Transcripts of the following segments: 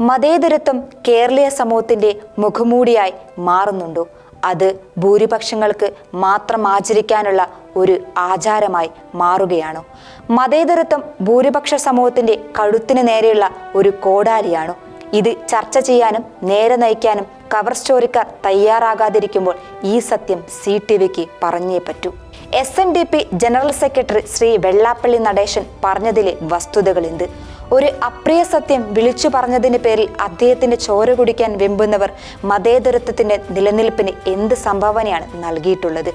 മതേതരത്വം കേരളീയ സമൂഹത്തിന്റെ മുഖമൂടിയായി മാറുന്നുണ്ടോ? അത് ഭൂരിപക്ഷങ്ങൾക്ക് മാത്രം ആചരിക്കാനുള്ള ഒരു ആചാരമായി മാറുകയാണോ? മതേതരത്വം ഭൂരിപക്ഷ സമൂഹത്തിന്റെ കഴുത്തിന് നേരെയുള്ള ഒരു കോടാലിയാണോ? ഇത് ചർച്ച ചെയ്യാനും നേരെ നയിക്കാനും കവർ സ്റ്റോറിക്കാർ തയ്യാറാകാതിരിക്കുമ്പോൾ ഈ സത്യം സി ടി വിക്ക് പറഞ്ഞേ പറ്റൂ. S N D P general secretary Shri Vellappally Natesan പറഞ്ഞതിലെ വസ്തുതകൾ എന്ത്? ഒരു അപ്രിയ സത്യം വിളിച്ചു പറഞ്ഞതിന് പേരിൽ അദ്ദേഹത്തിന്റെ ചോര കുടിക്കാൻ വെമ്പുന്നവർ മതേതരത്വത്തിന്റെ നിലനിൽപ്പിന് എന്ത് സംഭാവനയാണ് നൽകിയിട്ടുള്ളത്?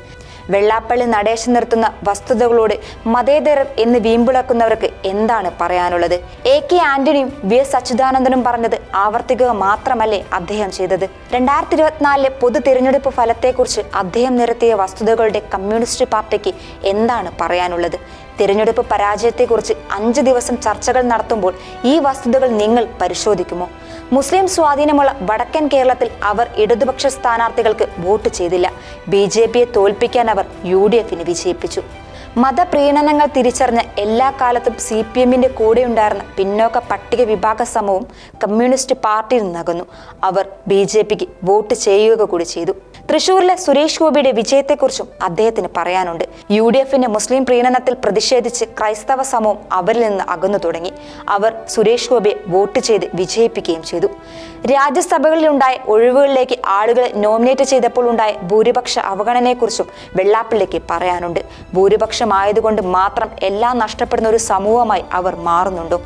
വെള്ളാപ്പള്ളി നടേശൻ നിർത്തുന്ന വസ്തുതകളോട് മതേതരം എന്ന് വീമ്പിളക്കുന്നവർക്ക് എന്താണ് പറയാനുള്ളത്? എ കെ ആന്റണിയും വി എസ് അച്യുതാനന്ദനും പറഞ്ഞത് ആവർത്തിക്കുക മാത്രമല്ലേ അദ്ദേഹം ചെയ്തത്. രണ്ടായിരത്തി ഇരുപത്തിനാലിലെ പൊതു തിരഞ്ഞെടുപ്പ് ഫലത്തെക്കുറിച്ച് അദ്ദേഹം നിരത്തിയ വസ്തുതകളുടെ കമ്മ്യൂണിസ്റ്റ് പാർട്ടിക്ക് എന്താണ് പറയാനുള്ളത്? തിരഞ്ഞെടുപ്പ് പരാജയത്തെക്കുറിച്ച് അഞ്ച് ദിവസം ചർച്ചകൾ നടത്തുമ്പോൾ ഈ വസ്തുതകൾ നിങ്ങൾ പരിശോധിക്കുമോ? മുസ്ലിം സ്വാധീനമുള്ള വടക്കൻ കേരളത്തിൽ അവർ ഇടതുപക്ഷ സ്ഥാനാർത്ഥികൾക്ക് വോട്ട് ചെയ്തില്ല. ബി ജെ പിയെ തോൽപ്പിക്കാൻ അവർ യു ഡി എഫിന് വിജയിപ്പിച്ചു. മതപ്രീണനങ്ങൾ തിരിച്ചറിഞ്ഞ എല്ലാ കാലത്തും സി പി എമ്മിന്റെ കൂടെയുണ്ടായിരുന്ന പിന്നോക്ക പട്ടിക വിഭാഗ സമൂഹം കമ്മ്യൂണിസ്റ്റ് പാർട്ടിയിൽ നിന്നകന്നു. അവർ ബി ജെ പിക്ക് വോട്ട് ചെയ്യുക കൂടി ചെയ്തു. തൃശൂരിലെ സുരേഷ് ഗോപിയുടെ വിജയത്തെക്കുറിച്ചും അദ്ദേഹത്തിന് പറയാനുണ്ട്. യു ഡി എഫിന്റെ മുസ്ലിം പ്രീണനത്തിൽ പ്രതിഷേധിച്ച് ക്രൈസ്തവ സമൂഹം അവരിൽ നിന്ന് അകന്നു തുടങ്ങി. അവർ സുരേഷ് ഗോപിയെ വോട്ട് ചെയ്ത് വിജയിപ്പിക്കുകയും ചെയ്തു. രാജ്യസഭകളിലുണ്ടായ ഒഴിവുകളിലേക്ക് ആളുകളെ നോമിനേറ്റ് ചെയ്തപ്പോൾ ഉണ്ടായ ഭൂരിപക്ഷ അവഗണനയെക്കുറിച്ചും വെള്ളാപ്പള്ളിക്ക് പറയാനുണ്ട്. ഭൂരിപക്ഷമായതുകൊണ്ട് മാത്രം എല്ലാം നഷ്ടപ്പെടുന്ന ഒരു സമൂഹമായി അവർ മാറുന്നുണ്ടോ?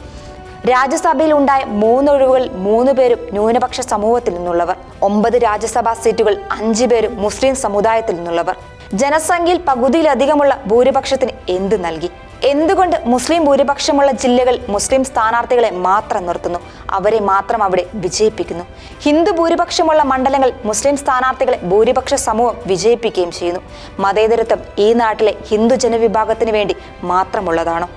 രാജ്യസഭയിൽ ഉണ്ടായ മൂന്നൊഴിവുകൾ മൂന്ന് പേരും ന്യൂനപക്ഷ സമൂഹത്തിൽ നിന്നുള്ളവർ. ഒമ്പത് രാജ്യസഭാ സീറ്റുകൾ അഞ്ചു പേരും മുസ്ലിം സമുദായത്തിൽ നിന്നുള്ളവർ. ജനസംഖ്യയിൽ പകുതിയിലധികമുള്ള ഭൂരിപക്ഷത്തിന് എന്ത് നൽകി? എന്തുകൊണ്ട് മുസ്ലിം ഭൂരിപക്ഷമുള്ള ജില്ലകൾ മുസ്ലിം സ്ഥാനാർത്ഥികളെ മാത്രം നിർത്തുന്നു? അവരെ മാത്രം അവിടെ വിജയിപ്പിക്കുന്നു. ഹിന്ദു ഭൂരിപക്ഷമുള്ള മണ്ഡലങ്ങൾ മുസ്ലിം സ്ഥാനാർത്ഥികളെ ഭൂരിപക്ഷ സമൂഹം വിജയിപ്പിക്കുകയും ചെയ്യുന്നു. മതേതരത്വം ഈ നാട്ടിലെ ഹിന്ദു ജനവിഭാഗത്തിന് വേണ്ടി മാത്രമുള്ളതാണോ?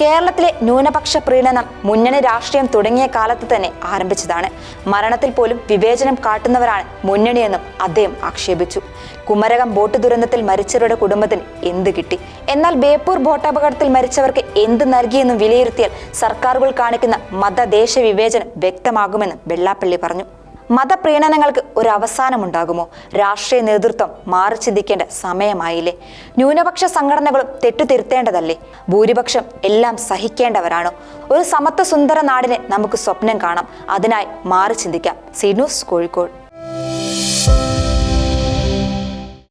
കേരളത്തിലെ ന്യൂനപക്ഷ പ്രീണനം മുന്നണി രാഷ്ട്രീയം തുടങ്ങിയ കാലത്ത് തന്നെ ആരംഭിച്ചതാണ്. മരണത്തിൽ പോലും വിവേചനം കാട്ടുന്നവരാണ് മുന്നണിയെന്നും അദ്ദേഹം ആക്ഷേപിച്ചു. കുമരകം ബോട്ട് ദുരന്തത്തിൽ മരിച്ചവരുടെ കുടുംബത്തിന് എന്ത് കിട്ടി? എന്നാൽ ബേപ്പൂർ ബോട്ടപകടത്തിൽ മരിച്ചവർക്ക് എന്ത് നൽകിയെന്നും വിലയിരുത്തിയാൽ സർക്കാരുകൾ കാണിക്കുന്ന മതദേശ വിവേചനം വ്യക്തമാകുമെന്നും വെള്ളാപ്പള്ളി പറഞ്ഞു. മതപ്രീണനങ്ങൾക്ക് ഒരു അവസാനമുണ്ടാകുമോ? രാഷ്ട്രീയ നേതൃത്വം മാറി ചിന്തിക്കേണ്ട സമയമായില്ലേ? ന്യൂനപക്ഷ സംഘടനകളും തെറ്റുതിരുത്തേണ്ടതല്ലേ? ഭൂരിപക്ഷം എല്ലാം സഹിക്കേണ്ടവരാണോ? ഒരു സമത്വ സുന്ദര നാടിനെ നമുക്ക് സ്വപ്നം കാണാം. അതിനായി മാറി ചിന്തിക്കാം. C news Kozhikode.